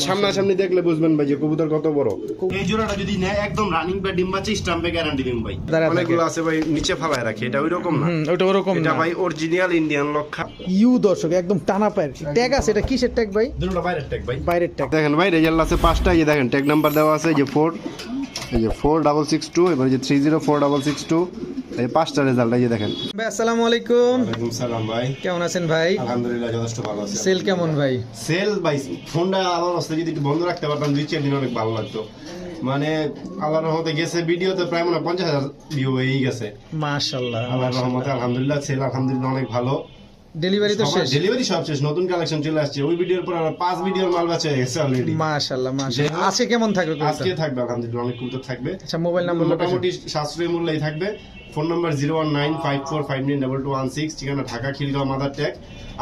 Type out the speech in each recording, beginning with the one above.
সামনাসামনি দেখলে বুঝবেন ভাই যে কবুতর কত বড়। এই জোড়াটা যদি নেয় একদম রানিং বা ডিম বাচ্চা স্টাম্পে গ্যারান্টি দিন ভাই। অনেকগুলো আছে ভাই নিচে ফালায় রাখে এটা ওইরকম না। ওটা ওরকম এটা ভাই অরিজিনাল ইন্ডিয়ান লক্ষা। ইউ দর্শক একদম টানা পায়ের। ট্যাগ আছে এটা কিসের ট্যাগ ভাই? দুটোটা বাইরের ট্যাগ ভাই। বাইরের ট্যাগ দেখেন ভাই রেজাল্ট আছে পাঁচটা এই যে দেখেন ট্যাগ নাম্বার দেওয়া আছে এই যে ফোর এই যে ফোর ডাবল সিক্স টু এবার যে three zero four double six two এই পাঁচটা রেজাল্ট এই যে দেখেন। ভাই আসসালামু আলাইকুম। ওয়ালাইকুম সালাম ভাই। কেমন আছেন ভাই? আলহামদুলিল্লাহ যথেষ্ট ভালো আছে। সেল কেমন ভাই? সেল ভাই ফোনটা আমার অবস্থা যদি একটু বন্ধ রাখতে পারতাম দুই চার দিন অনেক ভালো লাগতো। মানে আল্লাহর রহমতে গেছে ভিডিওতে প্রায় মনে হয় পঞ্চাশ হাজার ভিউ হয়েই গেছে। মাশাআল্লাহ আল্লাহর রহমতে আলহামদুলিল্লাহ সেল আলহামদুলিল্লাহ অনেক ভালো। ডেলিভারি তো শেষ। ডেলিভারি সব শেষ নতুন কালেকশন চলে আসছে। ওই ভিডিওর পর আবার পাঁচ ভিডিওর মাল বাঁচা হয়ে গেছে অলরেডি মাশাআল্লাহ মাশাআল্লাহ। আজকে কেমন থাকবে আজকে থাকবে আলহামদুলিল্লাহ অনেক কবুতর থাকবে। আচ্ছা মোবাইল নাম্বার মোটামুটি সাশ্রয়ী মূল্যেই থাকবে। Phone number zero one nine five four five nine double two one six ঠিকানা ঢাকা খিলগাঁও মাদার ট্যাগ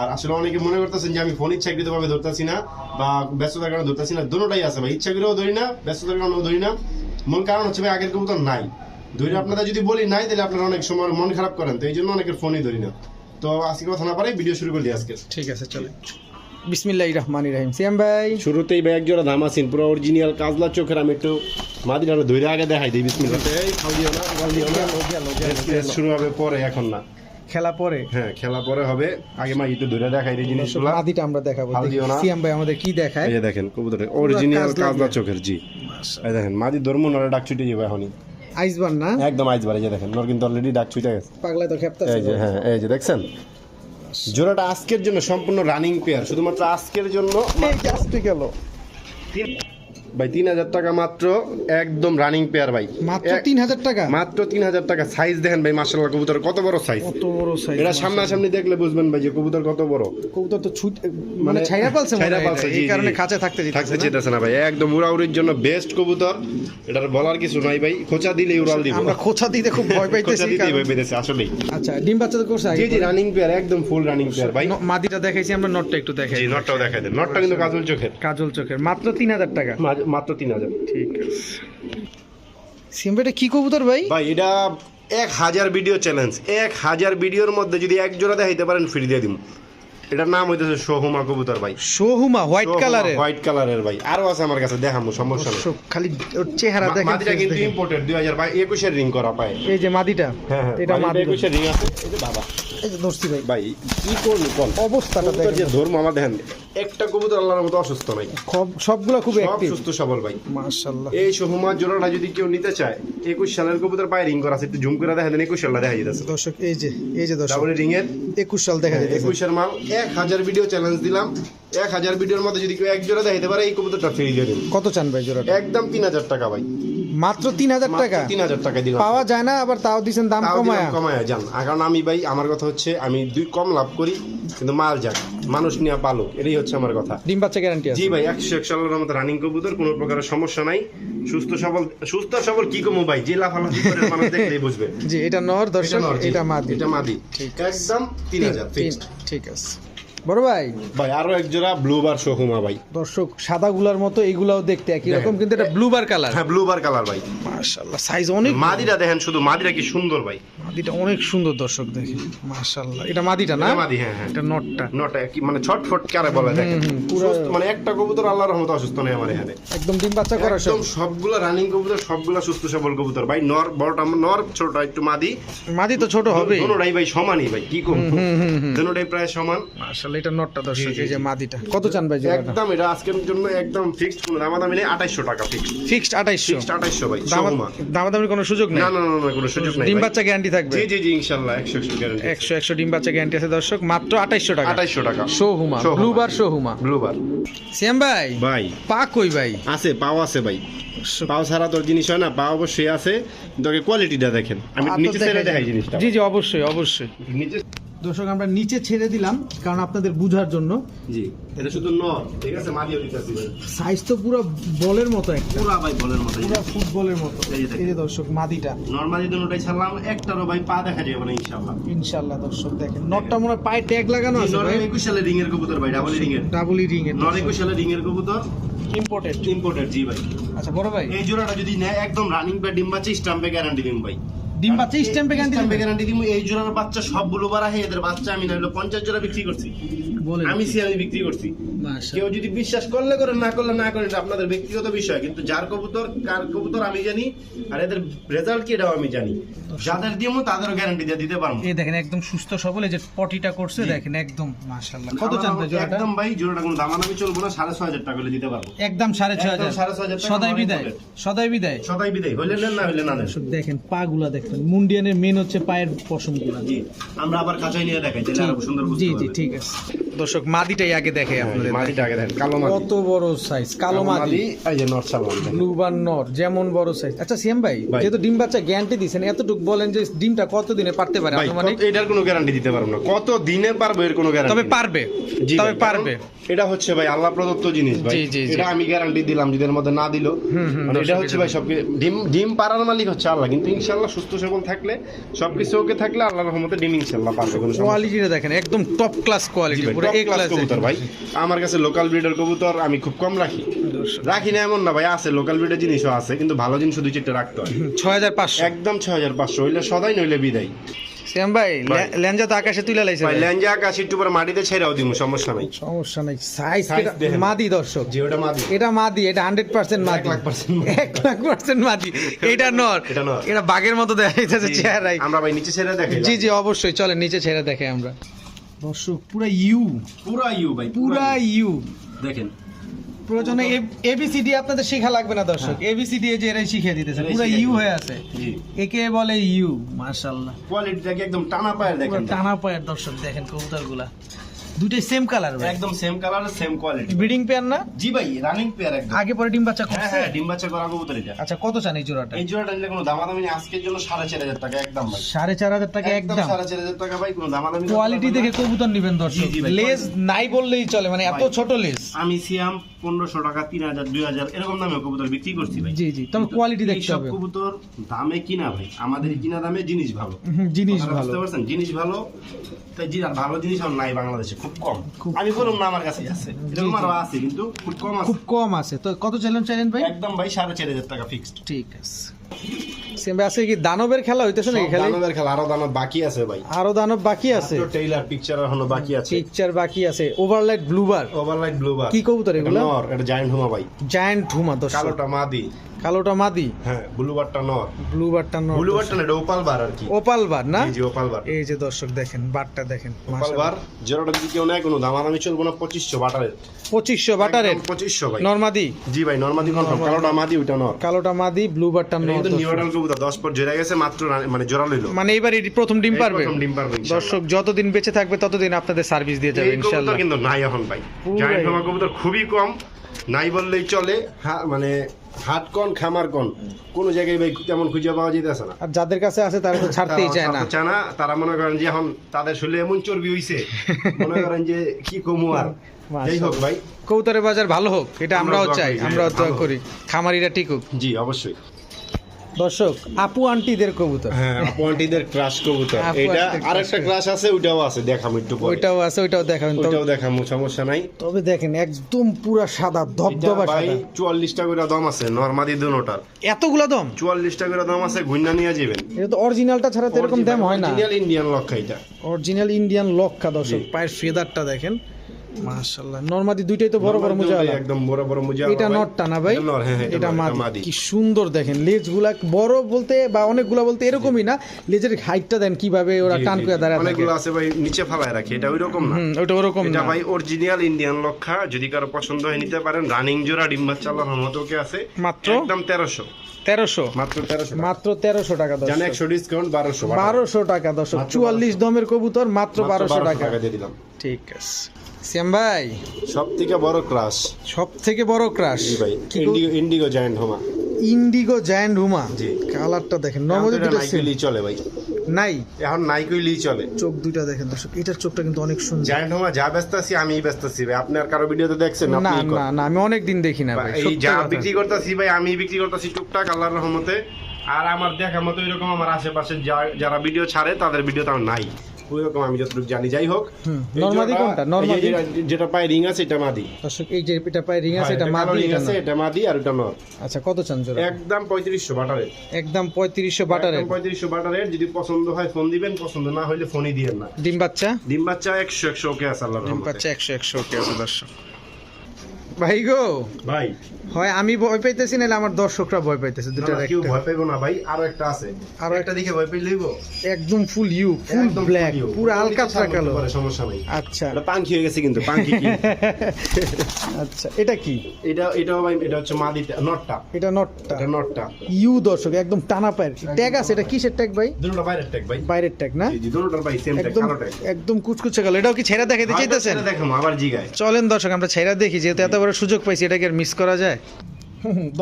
আর আসলে অনেকে মনে করতেছেন যে আমি ফোন ইচ্ছাকৃতভাবে ধরতেছি না বা ব্যস্ততার কারণে ধরতেছি না দুটোটাই আছে ভাই। ইচ্ছা করেও ধরি না ব্যস্ততার কারণেও ধরি না। মূল কারণ হচ্ছে ভাই আগের কবুতর নাই। ধরে আপনারা যদি বলি নাই তাহলে আপনারা অনেক সময় মন খারাপ করেন তো এই জন্য অনেকের ফোনই ধরি না। তো আজকে কথা না পারে ভিডিও শুরু করলি আজকে। ঠিক আছে চলে। বিসমিল্লাহির রহমানির রহিম। সিয়াম ভাই। শুরুতেই জোড়া আছেন পুরো অরিজিনাল কাজলা চোখের আমি একটু মাদিনা ধরে আগে দেখাই দিই বিসমিল্লাহ। শুরু হবে পরে এখন না। খেলা পরে? হ্যাঁ খেলা পরে হবে। আগে মা একটু ধরে দেখাই এই জিনিসগুলো। মাদিটা আমরা দেখাবো। সিয়াম ভাই আমাদের কি দেখায়? এই দেখেন কবুতরের অরিজিনাল কাজলা কাজলা চোখের জি। এই দেখেন মাদি ধর্ম নরে ডাক ছুটে যাবে এখনই। আইসবান না? একদম আইসবার এই যে দেখেন নর কিন্তু অলরেডি ডাক ছুটে গেছে। পাগলা তো খেপতাছে এই যে হ্যাঁ এই যে দেখছেন? জোড়াটা আজকের জন্য সম্পূর্ণ রানিং পেয়ার শুধুমাত্র আজকের জন্য গেল। ভাই তিন হাজার টাকা মাত্র একদম রানিং পেয়ার ভাই। মাত্র তিন হাজার টাকা? মাত্র তিন হাজার টাকা। সাইজ দেখেন ভাই মার্শাল্লাহ কবুতর কত বড় সাইজ কত বড় সাইজ এটা সামনাসামনি দেখলে বুঝবেন ভাই যে কবুতর কত বড়। কবুতর তো ছুট মানে মানে ছাইরা পালছে ছাইরা পালছে, এই কারণে খাঁচা থাকতে থাকতে? চেতেছে না ভাই একদম উড়াউড়ির জন্য বেস্ট কবুতর। এটার বলার কিছু নাই ভাই খোঁচা দিলে উড়াল দিব। আমরা খোঁচা দিতে খুব ভয় পাইতেছি কারণ- ভয় পেতেছে আসলেই। আচ্ছা ডিম বাচ্চা তো করছে জি জি রানিং পেয়ার একদম ফুল রানিং পেয়ার ভাই। মাদিটা দেখাইছি আমরা নটটা একটু দেখাই। জি নটটাও দেখাই দেন নটটা কিন্তু কাজল চোখের। কাজল চোখের মাত্র তিন হাজার টাকা। মাত্র তিন হাজার। ঠিক আছে। সিম্পেটা কি কবুতর ভাই? ভাই এটা এক হাজার ভিডিও চ্যালেঞ্জ এক হাজার ভিডিওর মধ্যে যদি এক জোড়া দেখাইতে পারেন ফ্রি দিয়ে দিব এটার নাম হইতেছে সোহুমা কবুতর ভাই। সোহুমা হোয়াইট কালারের হোয়াইট কালারের ভাই। আরও আছে আমার কাছে দেখামু সমস্যা নেই। খালি ওর চেহারা দেখেন মাদিটা কিন্তু। ইম্পোর্টেড একুশের রিং করা পায়। এই যে মাদিটা হ্যাঁ হ্যাঁ এটা মাদি একুশের রিং আছে। এই যে বাবা। ধরছি ভাই। ভাই কি করলি কোন অবস্থাটা কবুতর যে ধর্ম আমার দেখেন। একটা কবুতর আল্লাহর মতো অসুস্থ নাই। সব- সবগুলা খুব অ্যাক্টিভ সুস্থ সবল ভাই। মাশাআল্লাহ। এই সোহমার জোড়াটা যদি কেউ নিতে চায় একুশ সালের কবুতর পায়ে রিং করা আছে। একটু জুম করে দেখা দেন একুশ সালটা দেখা যেতেছে। দর্শক এই যে এই যে দর্শক। ডাবল রিং এর? একুশ সাল দেখা যাচ্ছে একুশের মাল। এক হাজার ভিডিও চ্যালেঞ্জ দিলাম। এক হাজার ভিডিওর মধ্যে যদি কেউ এক জোড়া দেখাইতে পারে এই কবুতরটা ফ্রি দিয়ে দিন। কত চান ভাই জোড়াটা? একদম তিন হাজার টাকা ভাই। মাত্র তিন হাজার টাকা? তিন হাজার টাকা দিলাম পাওয়া যায় না আবার তাও দিছেন দাম কমায়া। কমায়া যান কারণ আমি ভাই আমার কথা হচ্ছে আমি দুই কম লাভ করি কিন্তু মাল যাক। মানুষ নিয়ে পালুক এটাই হচ্ছে আমার কথা। ডিম বাচ্চা গ্যারান্টি জি ভাই একশো একশো আল্লাহর মতো রানিং কবুতর কোনো প্রকারের সমস্যা নাই। সুস্থ সবল সুস্থ সবল কি কমু ভাই? যে লাফালাফি করে মানুষ দেখলেই বুঝবে। জি এটা নর দর্শক এটা মাদি। এটা মাদি। ঠিক একদম তিন হাজার ঠিক আছে। বড় ভাই। ভাই আরও এক জোড়া ব্লু বার সোহুমা ভাই। দর্শক সাদা গুলার মতো এইগুলাও দেখতে একই রকম কিন্তু এটা ব্লু বার কালার হ্যাঁ ব্লু বার কালার ভাই। মাশাআল্লাহ সাইজ অনেক মাদিরা দেখেন শুধু মাদিরা কি সুন্দর ভাই। মাদিটা অনেক সুন্দর দর্শক দেখে। মাশাআল্লাহ এটা মাদিটা না? মাদি হ্যাঁ হ্যাঁ। এটা নটটা নটা কি মানে ছটফট কারে বলে দেখেন। মানে একটা কবুতর আল্লাহর রহমতে অসুস্থ নেই আমার এখানে। একদম ডিম বাচ্চা করা একদম সবগুলা রানিং কবুতর সবগুলা সুস্থ সবল কবুতর। ভাই নর বড়টা নর ছোটটা একটু মাদি। মাদি তো ছোট হবে দুটোটাই ভাই সমানই ভাই কি দুটোটাই প্রায় সমান। মাশাআল্লাহ। এটা নটটা দর্শক এই যে মাদিটা। কত চান ভাই একদম এটা আজকের জন্য একদম ফিক্সড কোনো দামাদামি নেই আঠাইশশো টাকা ফিক্সড ফিক্সড 2800 ফিক্সড ভাই দামাদামির কোনো সুযোগ নেই? না না না কোনো সুযোগ নাই ডিম বাচ্চা গ্যারান্টি থাকবে? জি জি জি ইনশাআল্লাহ একশো একশো গ্যারান্টি একশো একশো ডিম বাচ্চা গ্যারান্টি আছে দর্শক মাত্র আঠাইশশো টাকা। আঠাইশশো টাকা। সোহুমা সোহুমা। ব্লু বার সোহুমা। ব্লু বার ভাই? ভাই। পা কই ভাই? আছে পাও আছে ভাই। পাও ছাড়া তোর জিনিস হয় না পা অবশ্যই আছে। তোকে কোয়ালিটিটা দেখেন। আমি নিচে ছেড়ে দেখাই জিনিসটা। জি জি অবশ্যই অবশ্যই। নিচে দর্শক আমরা নিচে ছেড়ে দিলাম কারণ আপনাদের বুঝার জন্য। জি এটা শুধু নর ঠিক আছে? দিতেছি সাইজ তো পুরো বলের মতো একটা। পুরা ভাই বলের মতো পুরো ফুটবলের মতো। এই যে দর্শক মাদিটা নরমালি দুটোটাই ছাড়লাম একটারও ভাই পা দেখা যাবে না ইনশাআল্লাহ। ইনশাল্লাহ দর্শক দেখেন। নটটা মনে হয় পায়ে ট্যাগ লাগানো আছে নর ভাই। একুশ সালে রিং এর কবুতর ভাই ডাবল রিং এর ডাবলই রিং এর নর একুশ সালে রিং এর কবুতর। ইম্পোর্টেড ইম্পোর্টেড জি ভাই। আচ্ছা বড় ভাই। এই জোড়াটা যদি নেয় একদম রানিং বা ডিম বাচ্চা স্টাম্পে গ্যারান্টি দিন ভাই। ডিম বাচ্চা স্ট্যাম্পে গ্যারান্টি স্ট্যাম্পে গ্যারান্টি দিব। এই জোড়ার বাচ্চা সবগুলো বার আহে এদের বাচ্চা আমি না হলো পঞ্চাশ জোড়া বিক্রি করছি। বলেন। আমি সি আমি বিক্রি করছি। কেউ যদি বিশ্বাস করলে করেন না করলে না করেন এটা আপনাদের ব্যক্তিগত বিষয় কিন্তু যার কবুতর কার কবুতর আমি জানি আর এদের রেজাল্ট কি এটাও আমি জানি। যাদের দিব তাদেরও গ্যারান্টি দিয়ে দিতে পারব। এই দেখেন একদম সুস্থ সবল এই যে পটিটা করছে দেখেন একদম মাশাআল্লাহ। কত চান জোড়াটা? একদম ভাই জোড়াটা কোনো দামাদামি চলবো না সাড়ে ছয় হাজার টাকা হলে দিতে পারব। একদম সাড়ে ছয় একদম হাজার। সাড়ে ছয় হাজার টাকা সদাই বিদায় সদাই বিদায়। সদাই বিদায় হইলে না হইলে না দেখেন পা গুলা দেখেন। মুন্ডিয়ানের মেন হচ্ছে পায়ের পশমগুলা জি আমরা আবার কাঁচাই নিয়ে দেখাই তাহলে আরও সুন্দর বুঝতে জি জি ঠিক আছে। দর্শক মাদিটাই আগে দেখে আপনাদের মাটিটা আগে দেখেন কালো মাটি কত বড় সাইজ কালো মাদি। এই যে দেখেন। ব্লু বার নর যেমন বড় সাইজ আচ্ছা সিএম ভাই। যেহেতু ডিম বাচ্চা গ্যারান্টি দিছেন এতটুকু বলেন যে ডিমটা কত দিনে পারতে পারে আনুমানিক? এটার কোনো গ্যারান্টি দিতে পারব না। কত দিনে পারব এর কোনো গ্যারান্টি তবে পারবে জি তবে পারবে। এটা হচ্ছে ভাই আল্লাহ প্রদত্ত জিনিস ভাই। এটা আমি গ্যারান্টি দিলাম যদি এর মধ্যে না দিল। মানে এটা হচ্ছে ভাই সব ডিম ডিম পারার মালিক হচ্ছে আল্লাহ কিন্তু ইনশাআল্লাহ সুস্থ সবল থাকলে সব কিছু ওকে থাকলে আল্লাহর রহমতে ডিম ইনশাআল্লাহ পারবে কোনো কোয়ালিটিটা দেখেন একদম টপ ক্লাস কোয়ালিটি পুরো এ ক্লাস কবুতর ভাই। আমার কাছে লোকাল ব্রিডের কবুতর আমি খুব কম রাখি। রাখি না এমন না ভাই আছে লোকাল ব্রিডের জিনিসও আছে কিন্তু ভালো জিনিস দুই চারটে রাখতে হয়। ছয় হাজার পাঁচশো। একদম ছয় হাজার পাঁচশো হইলে সদাই নইলে বিদায়। সিএম ভাই। ল্যাঞ্জা তো আকাশে তুলে লাইছে ভাই। ল্যাঞ্জা আকাশ একটু পরে মাটিতে ছেড়াও দিব সমস্যা নাই। সমস্যা নাই। সাইজ মাদি দর্শক। যে ওটা মাদি। এটা মাদি এটা হান্ড্রেড পার্সেন্ট মাদি। লাখ percent মাদি। এক লাখ পার্সেন্ট মাদি। এটা নর। এটা নর। এটা বাঘের মতো দেখা যাইতেছে চেহারাই আমরা ভাই নিচে ছেড়ে দেখে জি জি অবশ্যই। চলেন নিচে ছেড়ে দেখে আমরা। দর্শক পুরা ইউ। পুরা ইউ ভাই পুরা ইউ। দেখেন। প্রয়োজনে এবিসিডি আপনাদের শেখা লাগবে না দর্শক। এবিসিডি যে এরাই শিখিয়ে দিতেছে। পুরো ইউ হয়ে আছে। জি। একে বলে ইউ মাশাআল্লাহ। কোয়ালিটিটাকে একদম টানা পায়ের দেখেন। টানা পায়ের দর্শক দেখেন কবুতরগুলা। দুটোই সেম কালার ভাই। একদম same colour same quality breeding pair না? জি ভাই রানিং পেয়ার একদম। আগে পরে ডিম বাচ্চা হ্যাঁ করছে? হ্যাঁ ডিম বাচ্চা করা কবুতর এটা আচ্ছা কত চান এই জোড়াটা? এই জোড়াটা নিলে কোনো দামাদামি নেই আজকের জন্য সাড়ে চার হাজার টাকা একদম ভাই। সাড়ে চার হাজার টাকা একদম সাড়ে চার হাজার টাকা ভাই কোনো দামাদামি কোয়ালিটি দেখে কবুতর নিবেন দর্শক। লেজ নাই বললেই চলে মানে এত ছোট লেজ আমি সিয়াম পনেরোশো টাকা তিন হাজার দুই হাজার এরকম দামে কবুতর বিক্রি করছি ভাই। জি জি তবে কোয়ালিটি দেখতে হবে। কবুতর দামে কিনা ভাই? আমাদের কিনা দামে জিনিস ভালো। জিনিস ভালো। বুঝতে পারছেন? জিনিস ভালো তাই জি আর ভালো জিনিস আর নাই বাংলাদেশে খুব কম। আমি বললাম না আমার কাছে আছে। এরকম আরও আছে কিন্তু খুব কম আছে। খুব কম আছে। তো কত চাইলেন ভাই? একদম ভাই সাড়ে চার হাজার টাকা ফিক্সড ঠিক আছে। আজকে কি দানবের খেলা হইতেছে নাকি খেলা? দানবের খেলা আরও দানব বাকি আছে ভাই। আরও দানব বাকি আছে? পিকচার এখনও বাকি আছে। পিকচার বাকি আছে। ওভারলাইট ব্লুবার ওভারলাইট ব্লুবার কি কবুতর এগুলা? নর এটা জায়ান্ট হুমা ভাই। জায়ান্ট হুমা দর্শক। কালোটা মাদি। কালোটা মাদি? হ্যাঁ ব্লুবারটা নর। ব্লুবারটা ব্লুবারটা না এটা ওপাল বার আর কি। ওপাল বার না? জি, জি ওপাল বার এই যে দর্শক দেখেন বারটা দেখেন ওপাল বার যেটা যদি কেউ নেয় কোনো দামাদামি চলবো না পঁচিশশো বাটারের পঁচিশশো বাটারের পঁচিশশো ভাই। নর্মাদি জি ভাই নর্মাদি কনফার্ম কালোটা মাদি ওইটা নর। কালোটা মাদি ব্লুবারটা এটা নর কিন্তু দর্শক। কবুতর দশ পর জোড়া গেছে মাত্র মানে জোড়া লইলো। মানে এবার এটি প্রথম ডিম পারবে? প্রথম ডিম পারবে দর্শক যতদিন বেঁচে থাকবে ততদিন আপনাদের সার্ভিস দিয়ে যাবে এই কিন্তু নাই এখন ভাই। কবুতর খুবই কম। নাই বললেই চলে মানে হাট কন খামার কন কোন জায়গায় ভাই তেমন খুঁজে পাওয়া যেতেছে না। আর যাদের কাছে আছে তারা তো ছাড়তেই চায় না। চায় না তারা মনে করেন যে এখন তাদের শরীরে এমন চর্বি হইছে মনে করেন যে কি কমু আর। যাই হোক ভাই। কৌতরের বাজার ভালো হোক এটা আমরাও চাই আমরাও হোক। করি খামারিরা টিকুক জি অবশ্যই। দর্শক আপু আন্টিদের কবুতর। হ্যাঁ আপোয়ান্টিদের ক্রাশ কবুতর। এটা আন্টিদের আরেকটা ক্রাশ আছে ওইটাও আছে দেখাম একটু পরে। ওইটাও আছে ওইটাও দেখাবেন ওইটাও দেখাম সমস্যা নাই। তবে দেখেন একদম পুরা সাদা ধবধবা ভাই সাদা চুয়াল্লিশটা করে দাম আছে নর্মাদি দুটার এতগুলা দাম? চুয়াল্লিশটা করে দাম আছে গুন্না নিয়ে যাবেন। এটা তো অরিজিনালটা ছাড়া তো এরকম দাম হয় না। অরিজিনাল ইন্ডিয়ান লক্ষা এটা। অরিজিনাল ইন্ডিয়ান লক্ষা দর্শক পায়ের ফেদারটা দেখেন। মাশাআল্লাহ। নরমাদি দুইটাই তো বড় বড় মুজা একদম বড় বড় মুজা এটা নটটা না ভাই? এটা হ্যাঁ, এটা মাদি। কি সুন্দর দেখেন। লেজগুলা বড় বলতে বা অনেকগুলা বলতে এরকমই না। লেজের হাইটটা দেন কীভাবে ওরা জি, টান করে দাঁড়ায় অনেকগুলো আছে ভাই নিচে ফালায় রাখে। এটা ওইরকম না। ওটা ওরকম এটা ভাই অরিজিনাল ইন্ডিয়ান লক্ষা। যদি কারও পছন্দ হয় নিতে পারেন। রানিং জোড়া আছে। মাত্র? একদম তেরোশো। তেরোশো? মাত্র তেরোশো মাত্র তেরোশো টাকা জানে একশো ডিসকাউন্ট বারোশো বারোশো। টাকা মাত্র চুয়াল্লিশ দমের কবুতর মাত্র বারোশো টাকা দিয়ে দিলাম। ঠিক আছে। শ্যাম ভাই। সব থেকে বড় ক্লাস সব থেকে বড় ক্রাশ ভাই indigo indigo giant homer indigo giant homer জি। কালারটা দেখেন নর্মালি দুটো এটা চলে ভাই। নাই? এখন নাইকুইলি চলে। চোখ দুইটা দেখেন দর্শক এটার চোখটা কিন্তু অনেক সুন্দর। জায়ান্ট হোমা যা ব্যস্ত আছি আমি ব্যস্ত আছি ভাই। আপনার কারও ভিডিওতে দেখছেন না না না আমি অনেক দিন দেখি না ভাই এই যা বিক্রি করতেছি ভাই আমি বিক্রি করতেছি টুকটাক আল্লাহর রহমতে। আর আমার দেখা মতো এরকম আমার আশেপাশে যা- যারা ভিডিও ছাড়ে তাদের ভিডিও তো নাই। ওই রকম আমি যতটুকু জানি। যাই হোক নরমাদি কোনটা? নরমাদি? যেটা- পায় রিং আছে এটা মাদি। দর্শক এই যে এটা পায় রিং আছে হ্যাঁ, এটা মাদি এটা আছে এটা মাদি আর এটা নর। আচ্ছা কত চান জোড়া? একদম পঁয়ত্রিশশো বাটারে একদম পঁয়ত্রিশশো বাটারের। পঁয়ত্রিশশো বাটারের যদি পছন্দ হয় ফোন দিবেন পছন্দ না হলে ফোনই দিবেন না। ডিম বাচ্চা? ডিম বাচ্চা একশো একশো ওকে আছে আল্লাহ ডিম বাচ্চা একশো একশো ওকে আছে দর্শক। ভাই গো। ভাই। হয় আমি ভয় পাইতেছি নাহলে আমার দর্শকরা ভয় পাইতেছে না, দুটার কেউ ভয় পাইবো না ভাই। আরও একটা আছে। আরও একটা দিকে ভয় পেয়ে লইব? একদম ফুল ইউ ফুল ব্ল্যাক পুরো ওটা আলকাতরা কালো সমস্যা নাই। আচ্ছা। এটা পাঙ্কি হয়ে গেছে কিন্তু পাঙ্কি কি? আচ্ছা এটা কি? এটা এটা ভাই এটা হচ্ছে মাদিটা নটটা। এটা নটটা। এটা নটটা। ইউ দর্শক একদম টানা পায়ের। ট্যাগ আছে এটা কিসের ট্যাগ ভাই? দুটোটা বাইরের ট্যাগ ভাই। বাইরের ট্যাগ না? জি দুটোটার ভাই সেম ট্যাগ একদম কালো ট্যাগ একদম কুচকুচে গেল। এটাও কি ছেড়া দেখাইতে চাইতেছেন? দেখো আবার জিগায়। চলেন দর্শক আমরা ছেড়া দেখি যেহেতু এত বড় সুযোগ পাইছি এটাকে আর মিস করা যায়?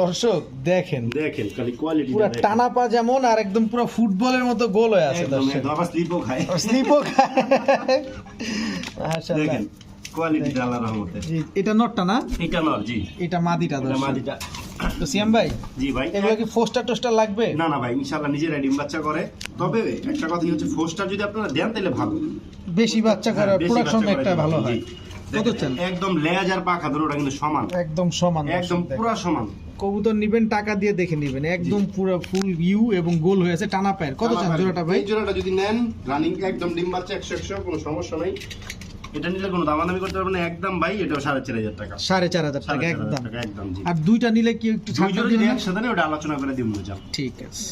দর্শক দেখেন। দেখেন খালি কোয়ালিটি পুরো টানা পা যেমন আর একদম পুরো ফুটবলের মতো গোল হয়ে আছে দর্শক। একদম আবার স্লিপও খায়। স্লিপও খায়। মাশাআল্লাহ। দেখেন কোয়ালিটি আল্লাহর রহমতে। জি, এটা নটটা না? এটা নর জি। এটা মাদিটা দর্শক। মাদিটা। তো সিয়াম ভাই জি ভাই। এগুলো কি ফোস্টার টোস্টার লাগবে? না না ভাই ইনশাআল্লাহ নিজেরাই ডিম বাচ্চা করে। তবে একটা কথা হচ্ছে ফোর্সটা যদি আপনারা দেন তাহলে ভালো। বেশি বাচ্চা করে হ্যাঁ, প্রোডাকশন একটা ভালো হয়। কত চান? একদম লেজ আর পাখা দুটোটা কিন্তু সমান। একদম সমান একদম পুরো সমান। কবুতর নিবেন টাকা দিয়ে দেখে নিবেন। একদম পুরো ফুল ইউ এবং গোল হয়েছে টানা পায়ের। কত চান জোড়াটা ভাই? জোড়াটা যদি নেন রানিং একদম ডিম বাচ্চা একশো একশো কোনো সমস্যা নাই। এটা নিলে কোনো দামাদামি করতে পারবেন না। একদম ভাই এটা সাড়ে চার হাজার টাকা। সাড়ে চার হাজার টাকা একদম। একদম আর দুইটা নিলে কি একটু? একসাথে ওটা আলোচনা করে দিব ঠিক আছে।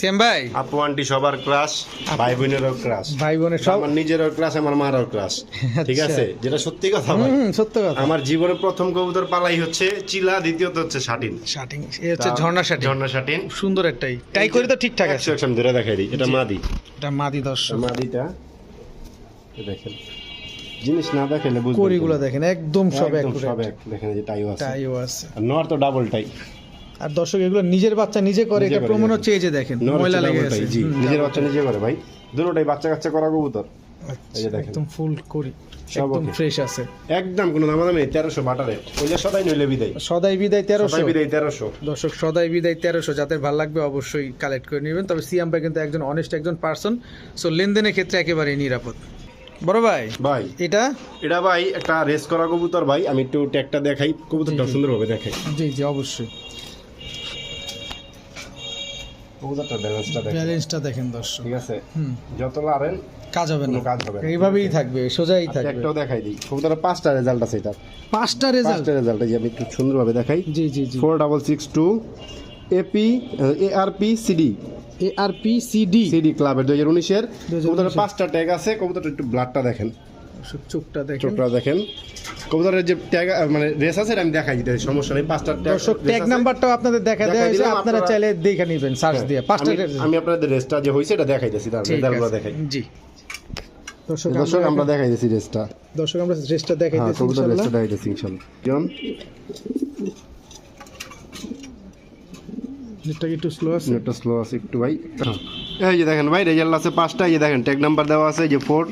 সেম ভাই? আপু আন্টি সবার ক্রাশ ভাই বোনেরও ক্রাশ ভাই বোনের সব আমার নিজেরও ক্রাশ আমার মারও ক্রাশ ঠিক আচ্ছা। আছে? যেটা সত্যি কথা ভাই। সত্য কথা। আমার জীবনে প্রথম কবুতর পালাই হচ্ছে চিলা দ্বিতীয়ত হচ্ছে শাটিন। শাটিং এ হচ্ছে ঝর্ণা শাটিং ঝর্ণা শাটিন। সুন্দর একটাই। টাই করে তো ঠিকঠাক আছে। একশো ধরে দেখাই দিই। এটা মাদি। এটা মাদি দর্শক। মাদিটা। দেখেন। জিনিস না দেখাইলে বুঝবেন করিগুলো দেখেন একদম সব একদম এক দেখেন এই যে টাইও আছে। টাইও আছে। নর তো ডাবল টাই আর দর্শক এগুলো নিজের বাচ্চা নিজে করে এটা প্রমাণ হচ্ছে এই যে দেখেন ময়লা লেগে গেছে। জি নিজের বাচ্চা নিজে করে ভাই। দুটোটাই বাচ্চা কাচ্চা করা কবুতর। এই যে দেখেন। একদম ফুল করি একদম ফ্রেশ আছে। একদম কোনো দামাদামি নেই তেরোশো বাটারে। ওই যে সদাই নইলে বিদায়। সদাই বিদায় তেরোশো। সদাই বিদায় তেরোশো। দর্শক সদাই বিদায় তেরোশো। যাদের ভালো লাগবে অবশ্যই কালেক্ট করে নেবেন। তবে সিয়াম ভাই কিন্তু একজন অনেস্ট একজন পার্সন সো লেনদেনের ক্ষেত্রে একেবারেই নিরাপদ। বড় ভাই ভাই। এটা? এটা ভাই একটা রেস করা কবুতর ভাই। আমি একটু ট্যাগটা দেখাই। কবুতরটা জি। সুন্দরভাবে দেখাই। জি জি অবশ্যই। কবুতরটা ব্যালেন্সটা দেখেন। ব্যালেন্সটা দেখেন দর্শক। ঠিক আছে? যত লারেন কাজ হবে না। কাজ হবে এইভাবেই থাকবে সোজাই থাকবে। একটাও দেখাই দিই। কবুতরের পাঁচটা রেজাল্ট আছে এটা পাঁচটা রেজাল্ট পাঁচটা রেজাল্ট এই আমি একটু সুন্দরভাবে দেখাই। জি জি জি। Four double six two AP ARP CD A R P C CD ক্লাবের দুই হাজার উনিশের। কবুতরের পাঁচটা ট্যাগ আছে কবুতরটা একটু ব্লাডটা দেখেন। চোখটা দেখেন। চোখটা দেখেন। কবুতরের যে ট্যাগ মানে রেস আছে আমি দেখাই দিতে সমস্যা নেই পাঁচটা ট্যাগ দর্শক ট্যাগ নাম্বারটাও আপনাদের দেখা দেখাই দেওয়া হয়েছে আপনারা চাইলে দেখে নেবেন সার্চ দিয়ে। পাঁচটা আমি- আপনাদের রেসটা যে হয়েছে এটা রেজাল্টগুলো আছে। দেখাই। জি। দর্শক দর্শক আমরা দেখাইতেছি রেসটা দর্শক আমরা হ্যাঁ কবুতর ইনশাআল্লাহ রেসটা দেখাইতেছি ইনশাল্লাহ। জন নেটটা একটু স্লো আছে? নেটটা স্লো আছে একটু ভাই। এই যে দেখেন ভাই রেজাল্ট আছে পাঁচটা এই যে দেখেন ট্যাগ নাম্বার দেওয়া আছে এই যে ফোর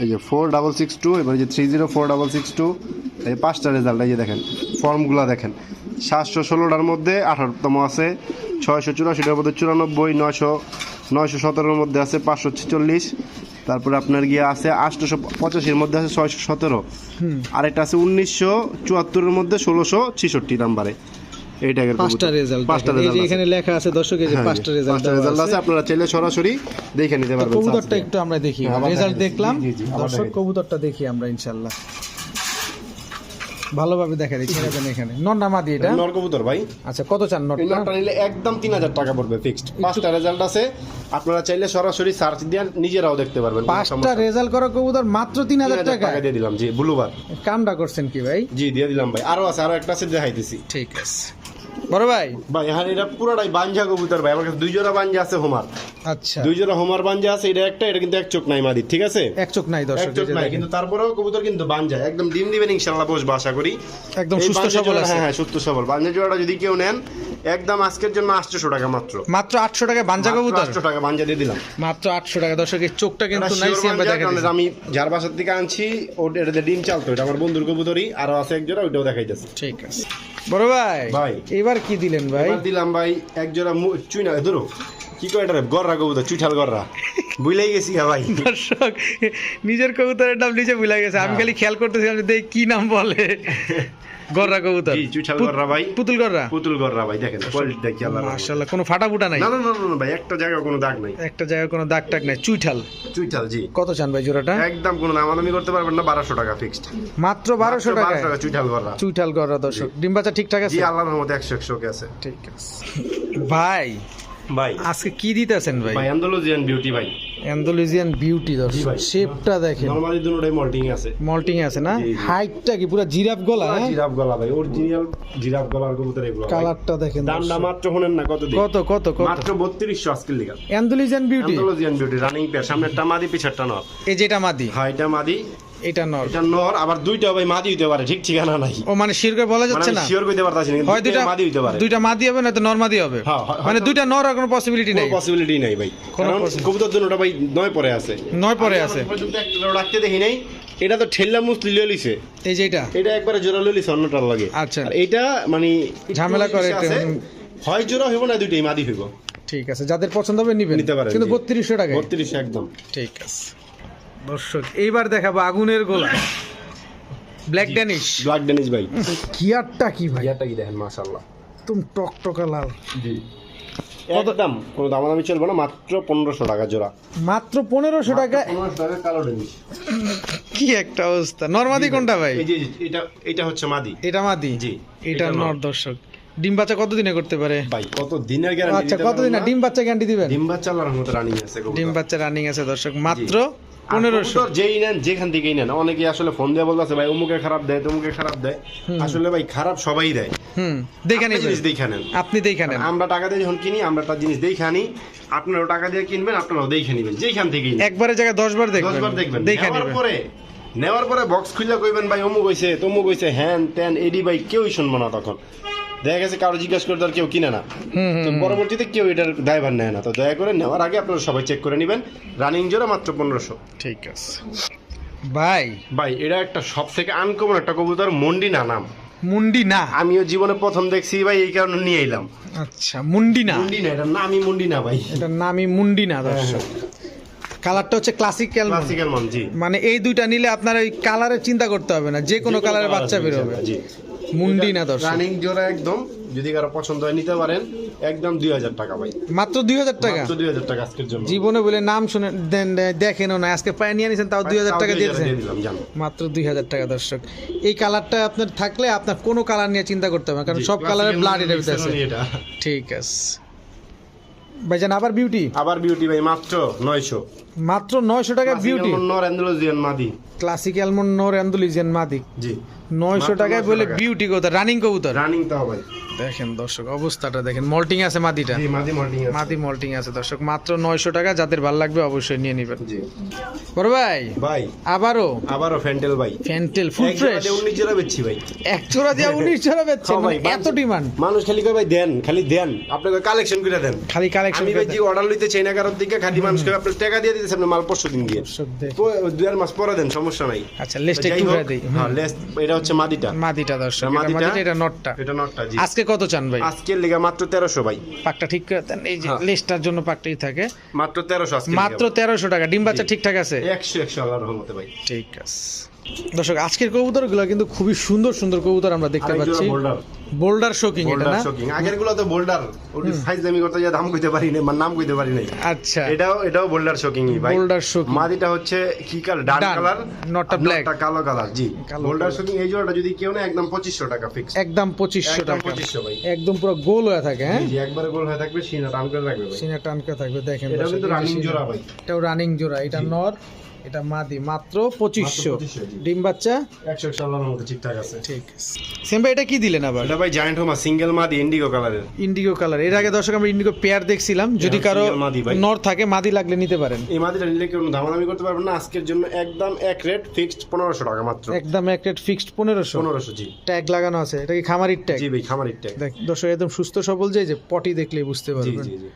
এই যে ফোর ডাবল সিক্স টু এবার এই যে three zero four double six two এই পাঁচটা রেজাল্ট এই যে দেখেন ফর্মগুলো দেখেন। সাতশো ষোলোটার মধ্যে আঠারোতম আছে ছয়শো চুরাশিটার মধ্যে চুরানব্বই নয়শো নয়শো সতেরোর মধ্যে আছে পাঁচশো ছেচল্লিশ তারপরে আপনার গিয়ে আছে আটশোশো পঁচাশির মধ্যে আছে ছয়শো সতেরো। হুম। আর একটা আছে উনিশশো চুয়াত্তরের মধ্যে ষোলোশো ছেষট্টি নাম্বারে। এই ট্যাগের পাঁচটা রেজাল্ট পাঁচটা রেজাল্ট এখানে লেখা আছে দর্শক এই যে হ্যাঁ, পাঁচটা রেজাল্ট পাঁচটা রেজাল্ট আছে। আপনারা চাইলে সরাসরি দেখে নিতে পারবেন। কবুতরটা একটু আমরা দেখি। হ্যাঁ, রেজাল্ট দেখলাম। দর্শক কবুতরটা দেখি আমরা ইনশাআল্লাহ ভালোভাবে দেখা দিচ্ছি এখানে। এটা? নর কবুতর ভাই। আচ্ছা কত চান নিলে একদম তিন হাজার টাকা পড়বে ফিক্সড পাঁচটা রেজাল্ট আছে। আপনারা চাইলে সরাসরি সার্চ দিয়ে নিজেরাও দেখতে পারবেন পাঁচটা রেজাল্ট করা কবুতর মাত্র তিন হাজার টাকা দিয়ে দিলাম জি ব্লুবার। কামটা করছেন কি ভাই? জি দিয়ে দিলাম ভাই। আরও আছে আরও একটা আছে দেখাইতেছি। ঠিক আছে। বড় ভাই? ভাই হ্যাঁ এটা পুরোটাই বাঞ্জা কবুতর ভাই। আমার কাছে দুই জোড়া বাঞ্জা আছে হোমার। আচ্ছা। দুই জোড়া হোমার বাঞ্জা আছে এটা একটা এটা কিন্তু এক চোখ নাই মাদির ঠিক আছে? এক চোখ নাই এক চোখ নাই কিন্তু তারপরেও কবুতর কিন্তু বাঞ্জা। একদম ডিম দিবেন ইনশাল্লাহ বসবো আশা করি। একদম সুস্থ সবল আছে। হ্যাঁ হ্যাঁ সুস্থ সবল। বাঞ্জা জোড়াটা যদি কেউ নেন একদম আজকের জন্য আটশো টাকা মাত্র। মাত্র আটশো টাকা বাঞ্জা কবুতর? আটশো টাকা বাঞ্জা দিয়ে দিলাম। মাত্র আটশো টাকা। দর্শক এই চোখটা কিন্তু নাই দেখা আমি যার বাসার থেকে আনছি ওটা ডিম চালতো। এটা আমার বন্ধুর কবুতরই আরও আছে এক জোড়া ওইটাও দেখাইতেছে। ঠিক আছে। বড় ভাই ভাই। এবার কি দিলেন ভাই? দিলাম ভাই এক জোড়া চুই চুইনা ধরো। কি করে এটা গররা কবুতর চুইঠাল গররা। বুঝলেই গেছি হ্যাঁ ভাই। দর্শক নিজের কবুতরের নাম নিজে ভুলে গেছে। আমি। খালি খেয়াল করতেছিলাম যে কি নাম বলে। গররা কবুতর? জি, গররা ভাই। পুতুল গররা? পুতুল গররা ভাই দেখেন কোয়ালিটি দেখি আল্লাহ মাশাআল্লাহ কোনো ফাটা ফুটা নাই? না না না ভাই একটা জায়গায় কোনো দাগ নাই। একটা জায়গায় কোনো দাগ টাগ নাই। চুইঠাল? চুইঠাল জি। কত চান ভাই জোড়াটা? একদম কোনো দামাদামি করতে পারবেন না বারোশো টাকা ফিক্সড মাত্র বারোশো টাকা টাকা চুইঠাল গররা। চুইঠাল গররা দর্শক। ডিম বাচ্চা ঠিকঠাক আছে? জি আল্লাহর রহমতে একশো একশো কে আছে। ঠিক আছে। ভাই ভাই। আজকে কি দিতেছেন ভাই? ভাই অ্যান্ডালুজিয়ান বিউটি ভাই। অ্যান্ডালুজিয়ান বিউটি দর্শক। শেপটা দেখেন। নরমালি দুটোটাই মল্টিং আছে। মল্টিং আছে না। হাইটটা কি? পুরো জিরাফ গলা হ্যাঁ? জিরাফ গলা ভাই। অরিজিনাল জিরাফ গলার কবুতর এগুলো কালারটা দেখেন দামটা মাত্র হনেন না কত কত কত কত? মাত্র বত্রিশশো আজকে লিগা Andalusian beauty Andalusian beauty running pair সামনেরটা মাদি পিছারটা নর। এই যেটা মাদি? হ্যাঁ এটা মাদি। এটা নর। এটা নর আবার দুইটা ভাই মাদি হইতে পারে ঠিক ঠিকানা নাই। ও মানে শির করে বলা মানে যাচ্ছে না? শিওর কইতে পারতাছি না কিন্তু হয় দুইটা মাদি হইতে পারে। দুইটা মাদি হবে না তো নর মাদি হবে? হ্যাঁ, মানে দুইটা নর আর কোনো পসিবিলিটি নেই? পসিবিলিটি নাই ভাই। কারণ কবুতর দুটোটা ভাই নয় পরে আছে। নয় পরে আছে। রাখতে দেখি নাই। এটা তো ঠেল্লা মুসলি লিয়ে লিছে এই যে এটা? এটা একবারে জোড়া লিয়ে লিছে অন্যটার লাগে। আচ্ছা। এটা মানে ঝামেলা করে হয় জোড়া হইব না দুইটাই মাদি হইব। ঠিক আছে যাদের পছন্দ হবে নিবেন। নিতে পারেন, কিন্তু জি। বত্রিশশো টাকা বত্রিশ একদম। ঠিক আছে। দর্শক এইবার দেখাবো আগুনের গোলা। ব্ল্যাক ড্যানিশ ব্ল্যাক ডেনিস ভাই। কিয়ারটা কি ভাই? ইয়াটা কি দেখেন মাশাআল্লাহ। তুমি টকটকা লাল। জি। একদম কোনো দামাদামি চলবে না মাত্র পনেরোশো টাকা জোড়া। মাত্র পনেরোশো টাকা টাকা কালো ডেনিস কি একটা অবস্থা। নর্মাদি কোনটা ভাই? এই যে এটা এটা হচ্ছে মাদি। এটা মাদি? জি এটা নর। দর্শক। ডিম বাচ্চা কতদিনে করতে পারে? ভাই কত দিনের গ্যারান্টি আচ্ছা কতদিন? ডিম বাচ্চা গ্যারান্টি দিবেন? ডিম বাচ্চা আল্লাহর মতো রানিং আছে ডিম বাচ্চা রানিং আছে দর্শক। মাত্র পনেরোশো। যেই নেন যেখান থেকেই নেন। অনেকে আসলে ফোন দিয়ে বলতেছে ভাই অমুকে খারাপ দেয় তমুকে খারাপ দেয়। আসলে ভাই খারাপ সবাই দেয়। হুম দেখে আপনি জিনিস দেখে নেন। আপনি দেখে নেন। আমরা টাকা দিয়ে যখন কিনি আমরা তার জিনিস দেখে আনি। আপনারাও টাকা দিয়ে কিনবেন আপনারাও দেখে নেবেন যেখান থেকেই নেন। একবারের জায়গায় দশ বার দেখবেন। দশবার দেখবেন। দেখে নেবেন। পরে নেওয়ার পরে বক্স খুলে কইবেন ভাই অমুক হইছে তমুক হইছে। হ্যান ত্যান এডি ভাই কেউই শুনব না তখন। দেখা গেছে কারও জিজ্ঞাসা করতে আর কেউ কিনে না। তো পরবর্তীতে কেউ এটার দায়ভার নেয় না। তো দয়া করে নেওয়ার আগে আপনারা সবাই চেক করে নেবেন। রানিং জোড়া মাত্র পনেরোশো। ঠিক আছে। ভাই। ভাই এটা একটা সব থেকে আনকমন একটা কবুতর মন্ডি না নাম। মুন্ডি না আমিও জীবনে প্রথম দেখছি ভাই এই কারণে নিয়ে এলাম। আচ্ছা মুন্ডি না মন্ডি না এটা নামই মুন্ডি না ভাই। এটার নামই মুন্ডি না দর্শক। কালারটা হচ্ছে ক্লাসিক্যাল ক্লাসিক্যাল মান জি। মানে এই দুইটা নিলে আপনার ওই কালারের চিন্তা করতে হবে না যে কোনো কালারের বাচ্চা বেরোবে মুন্ডি না দর্শক? রানিং জোড়া একদম যদি কারও পছন্দ হয় নিতে পারেন একদম দুই হাজার টাকা ভাই। মাত্র দুই হাজার টাকা? দুই হাজার টাকা আজকের জন্য। জীবনে বলে নাম শুনে দেন- দেখেনও না। আজকে পায়ে নিয়ে নিয়েছেন তাও দুই হাজার টাকা দিয়েছেন। জানো। মাত্র দুই হাজার টাকা দর্শক। এই কালারটা আপনার থাকলে আপনার কোনো কালার নিয়ে চিন্তা করতে হবে কারণ সব কালারের ব্লাড ভিতরে আছে। এটা। ঠিক আছে। ভাইজান আবার বিউটি আবার বিউটি ভাই মাত্র নয়শো। মাত্র নয়শো টাকা বিউটি নর অ্যান্ডালুজিয়ান মাদি ক্লাসিক অ্যালমন্ড নোর অ্যান্ডুলিজিয়ান মাদি জি। নয়শো মাত্র টাকায় বলে বিউটি কবুতর রানিং কবুতর। রানিং তাও ভাই। দেখেন দর্শক অবস্থাটা দেখেন। মল্টিং আছে মাদিটা মাদি মল্টিং আছে। দর্শক মাত্র নয়শো টাকা যাদের ভালো লাগবে অবশ্যই নিয়ে নেবেন। বড় ভাই? ভাই। আবারও? আবারও ফ্যান্টেল ভাই। ফ্যান্টেল ফুল ফ্রেশ উনিশ জোড়া বেচছি ভাই। এক চোরা দিয়ে উনিশ চোরা বেচছেন? হ্যাঁ মানে এত ডিমান্ড মানুষ খালি কয় ভাই দেন খালি দেন। আপনাকে কালেকশন করে দেন। খালি কালেকশন আমি ভাই যে অর্ডার লইতে চাই না কারোর দিকে। খালি মানুষকে আপনার টাকা দিয়ে দিতেছে আপনি মাল পরশু দিন দিয়ে। দুই আর মাস পরে দেন সমস্যা নাই। আচ্ছা লেস্ট একটু হোক, ঘুরে দিই। হ্যাঁ লেস এটা হচ্ছে মাদিটা মাদিটা দর্শক মাদিটা। মাদিটা এটা নটটা। এটা নটটা জি। আজকে কত চান ভাই? আজকের লেগে মাত্র তেরোশো ভাই। পাকটা ঠিক করে দেন এই যে লিস্টার জন্য পাকটাই থাকে। মাত্র তেরোশো আজকে মাত্র তেরোশো টাকা ডিম বাচ্চা। ঠিকঠাক আছে? একশো একশো আল্লাহর রহমতে ভাই। ঠিক আছে। দর্শক আজকের কবুতরগুলো কিন্তু খুবই সুন্দর সুন্দর কবুতর আমরা দেখতে পাচ্ছি। বোল্ডার। শোকিং এটা না? শোকিং আগেরগুলো তো বোল্ডার। ওটি সাইজ দামি করতে যা দাম কইতে পারি না মানে নাম কইতে পারি নাই। আচ্ছা। এটাও এটাও বোল্ডার শোকিং ভাই। বোল্ডার শোকিং মাদিটা হচ্ছে কি কালার? Dark colour. নটটা black। কালো কালার জি। বোল্ডার। শোকিং এই জোড়াটা যদি কেউ না একদম পঁচিশশো টাকা ফিক্স একদম পঁচিশশো একদম টাকা। পঁচিশশো ভাই। একদম পুরো গোল হয়ে থাকে হ্যাঁ? জি একবারে গোল হয়ে থাকবে সিনা টান করে রাখবে ভাই। সিনা টানকে থাকবে দেখেন দর্শক, কিন্তু রানিং জোড়া ভাই। এটাও রানিং জোড়া এটা নর এটা মাদি মাত্র পঁচিশশো। 2500 ডিম বাচ্চা? একশো আল্লাহর মতো ঠিকঠাক আছে। ঠিক আছে। সেম ভাই এটা কি দিলেন আবার? এটা ভাই জায়ান্ট হোমা সিঙ্গেল মাদি ইন্ডিগো কালারের ইন্ডিগো কালারের আগে দর্শক আমরা ইন্ডিগো পেয়ার দেখছিলাম। যদি কারও নর থাকে মাদি লাগলে নিতে পারেন। এই মাদিটা নিলে কেউ দামাদামি করতে পারবেন না? আজকের জন্য একদম এক রেট ফিক্সড পনেরোশো টাকা মাত্র। একদম এক রেট ফিক্সড পনেরোশো। পনেরোশো জি। ট্যাগ লাগানো আছে। এটা কি খামারির ট্যাগ জি ভাই খামারির ট্যাগ দেখ দর্শক একদম সুস্থ সবল যে যে পটি দেখলেই বুঝতে পারবেন। জি জি।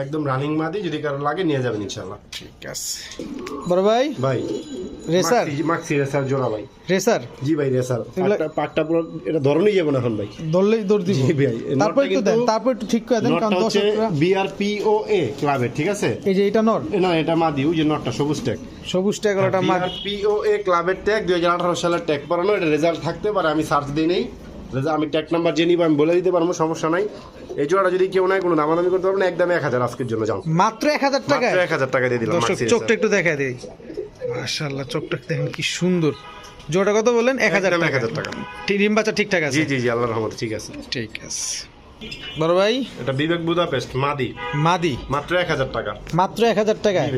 একদম রানিং মাদি যদি কারও লাগে নিয়ে যাবেন ইনশাল্লাহ ঠিক আছে। বড় ভাই? ভাই রেসার? মাক্সি- রেসার জোড়া ভাই। রেসার? জি ভাই রেসার। পাকটা পুরো এটা ধরনই যাবে না এখন ভাই। ধরলেই দৌড় দিব। জি ভাই, তারপর একটু দেন তারপর একটু ঠিক করে দেন কারণ দর্শকরা বিআরপিওএ ক্লাবের ঠিক আছে? এই যে এটা নর না এটা মাদি ওই যে নটটা সবুজ ট্যাগ। সবুজ ট্যাগ ট্যাগলটা মার বিআরপিওএ ক্লাবের ট্যাগ দুই হাজার আঠারো সালের ট্যাগ পড়ানো এটা রেজাল্ট থাকতে পারে আমি সার্চ দিই নেই। আমি ট্যাক নাম্বার জেনে নিব আমি বলে দিতে পারব সমস্যা নাই। এই জোড়াটা যদি কেউ নাই কোনো দামাদামি করতে পারব না একদম এক হাজার আজকের জন্য যাও মাত্র এক হাজার টাকা এক হাজার টাকা দিয়ে দিলাম চোখটা একটু দেখা দিই। মাশাল্লাহ চোখটা দেখেন কি সুন্দর। জোড়া কত বললেন? এক হাজার এক টাকা। হাজার টাকা। ঠিক ডিম বাচ্চা ঠিকঠাক আছে? জি জি জি আল্লাহর রহমত ঠিক আছে। ঠিক আছে। বড় ভাই? এটা বিবেক বুদাপেস্ট মাদি। মাদি? মাত্র এক হাজার টাকা। মাত্র এক হাজার 1000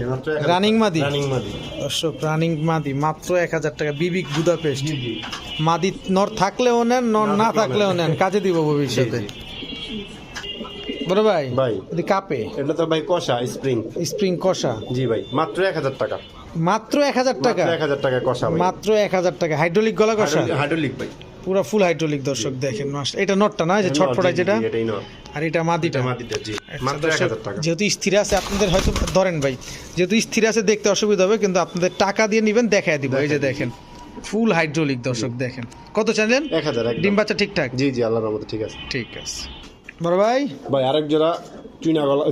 রানিং মাদি? রানিং মাদি। দর্শক রানিং মাদি মাত্র এক হাজার টাকা বিবিক বুদাপেস্ট। মাদি নর থাকলেও নেন নর না থাকলেও নেন। কাজে দিব ভবিষ্যতে। বড় ভাই ভাই। যদি কাপে? এটা তো ভাই কষা স্প্রিং। স্প্রিং কষা? জি ভাই মাত্র এক হাজার টাকা। মাত্র এক হাজার টাকা? এক হাজার টাকা কষা মাত্র এক হাজার টাকা। হাইড্রোলিক গলা কষা? হাইড্রোলিক ভাই। পুরো ফুল হাইড্রোলিক দর্শক দেখেন এটা নটটা না যে ছটফটায় যেটা? আর এটা মাদিটা মাদিটা জি। আচ্ছা, মাত্র টাকা। যেহেতু স্থির আছে আপনাদের হয়তো ধরেন ভাই যেহেতু স্থির আছে দেখতে অসুবিধা হবে কিন্তু আপনাদের টাকা দিয়ে নিবেন দেখায় দিব এই যে দেখেন ফুল হাইড্রোলিক দর্শক দেখেন। কত চাইলেন? এক হাজার একদম। ডিম বাচ্চা ঠিকঠাক? জি জি আল্লাহর রহমতে ঠিক আছে। ঠিক আছে। বড় ভাই? ভাই আরেক জোড়া চুইনা গলা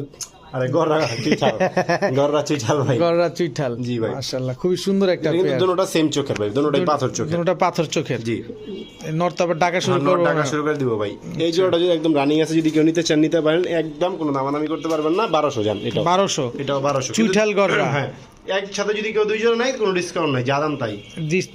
আরে গররা চুইঠাল। গররা চুইঠাল ভাই। গররা চুইঠাল। জি ভাই। মাশাআল্লাহ খুবই সুন্দর একটা এটা পেয়ার। দুটোটা সেম চোখের ভাই দুটোটাই পাথর চোখের। দুটোটা পাথর চোখের। জি। নর্থ তারপর ডাকা শুরু আমরা করব শুরু করে দিব ভাই। এই জোড়াটা যদি একদম রানিং আছে যদি কেউ নিতে চান নিতে পারেন। একদম কোনো দামাদামি করতে পারবেন না বারোশো জান এটা বারোশো? এটাও বারোশো। চুইঠাল গররা। হ্যাঁ একসাথে যদি কেউ দুই জোড়া নাই কোনো ডিসকাউন্ট নাই যা দাম তাই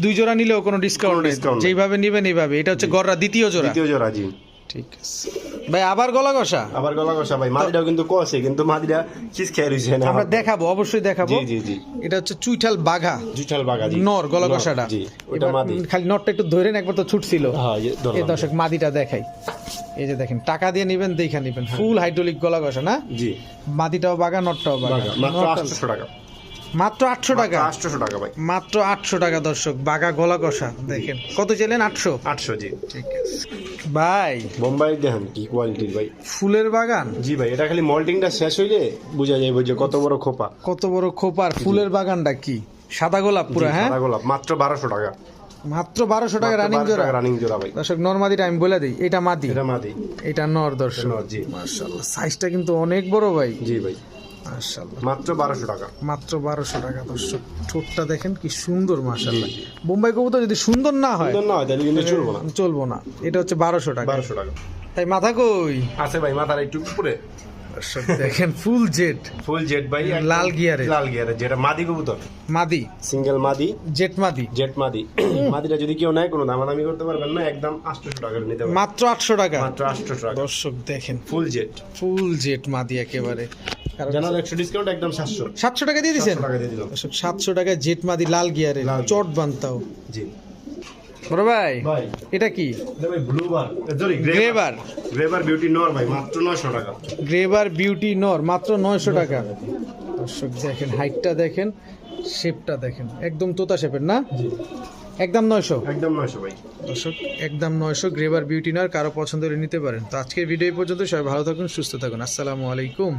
দুই জোড়া নিলেও কোনো ডিসকাউন্ট নেই। যেইভাবে নিবেন এইভাবে এটা হচ্ছে গররা দ্বিতীয় জোড়া। দ্বিতীয় জোড়া জি। ঠিক আছে। ভাই আবার গলা কষা আবার গলা কষা ভাই। মাদিটাও কিন্তু কষে কিন্তু মাদিটা খিস খেয়ে রয়েছে না। আমরা দেখাবো অবশ্যই দেখাবো। জি জি জি। এটা হচ্ছে চুইঠাল বাঘা। জুঠাল বাগা জি। নর গলা কষাটা জি ওটা মাদি। খালি নটটা একটু ধরেন একবার তো ছুটছিল। হ্যাঁ এই দর্শক মাদিটা দেখাই। এই যে দেখেন টাকা দিয়ে নিবেন দেখা নিবেন। ফুল হাইড্রোলিক গলা কষা না? জি। মাদিটাও বাঘা নটটাও বাঘা। মাত্র নটটা- আটশো টাকা। মাত্র আটশো টাকা। আটশো টাকা ভাই। মাত্র আটশো টাকা দর্শক। বাঘা গলা কষা দেখেন। কত চাইলেন? আটশো? আটশো জি। ঠিক আছে। ভাই। বোম্বাই দেখেন কি কোয়ালিটির ভাই। ফুলের বাগান? জি ভাই এটা খালি মল্টিংটা শেষ হইলে বোঝা যাবে যে কত বড় খোপা। কত বড় খোপার ফুলের বাগানটা কি? সাদা গোলাপ পুরো হ্যাঁ? সাদা গোলাপ মাত্র বারোশো টাকা। মাত্র বারোশো টাকা রানিং জোড়া। রানিং জোড়া ভাই। দর্শক নর মাদিটা আমি বলে দিই এটা মাদি। এটা মাদি। এটা নর দর্শক। নর, জি। মাশাআল্লাহ সাইজটা কিন্তু অনেক বড় ভাই। জি ভাই। মাশাআল্লাহ। মাত্র বারোশো টাকা। মাত্র বারোশো টাকা দর্শক। ঠোঁটটা দেখেন কি সুন্দর মাশাআল্লাহ। বোম্বাই কবুতর যদি সুন্দর না হয় সুন্দর না হয় তাহলে কিন্তু চলবো না। চলবো না। এটা হচ্ছে বারোশো টাকা। বারোশো টাকা। তাই মাথা কই? আছে ভাই মাথার একটু উপরে। দেখেন ফুল জেট ফুল জেট ভাই লাল গিয়ারে। লাল গিয়ারে যেটা মাদি কবুতর। মাদি। সিঙ্গেল মাদি। জেট মাদি। জেট মাদি। মাদিটা যদি কেউ নেয় কোনো দামাদামি করতে পারবেন না একদম আটশোশো টাকা নিতে পারবেন। মাত্র আটশো টাকা। মাত্র আটশোশো টাকা। দর্শক দেখেন। ফুল জেট ফুল জেট মাদি একেবারে। ডিসকাউন্ট একদম সাতশো। টাকা দিয়ে দিচ্ছেন টাকা দিয়ে দিলাম। জেট মাদি লাল গিয়ারে চট বানতাও। জি। বড় ভাই এটা কি? ভাই blue bar. Sorry grey bar grey bar beauty নর ভাই মাত্র নয়শো টাকা। গ্রেবার বিউটি নর মাত্র নয়শো টাকা। দর্শক দেখেন হাইটটা দেখেন শেপটা দেখেন। একদম তোতা শেপের না? জি। একদম নয়শো। একদম নয়শো ভাই। দর্শক একদম নয়শো গ্রেবার বিউটি নর কারও পছন্দ নিতে পারেন। তো আজকের ভিডিও পর্যন্ত সবাই ভালো থাকুন সুস্থ থাকুন। আসসালামু আলাইকুম।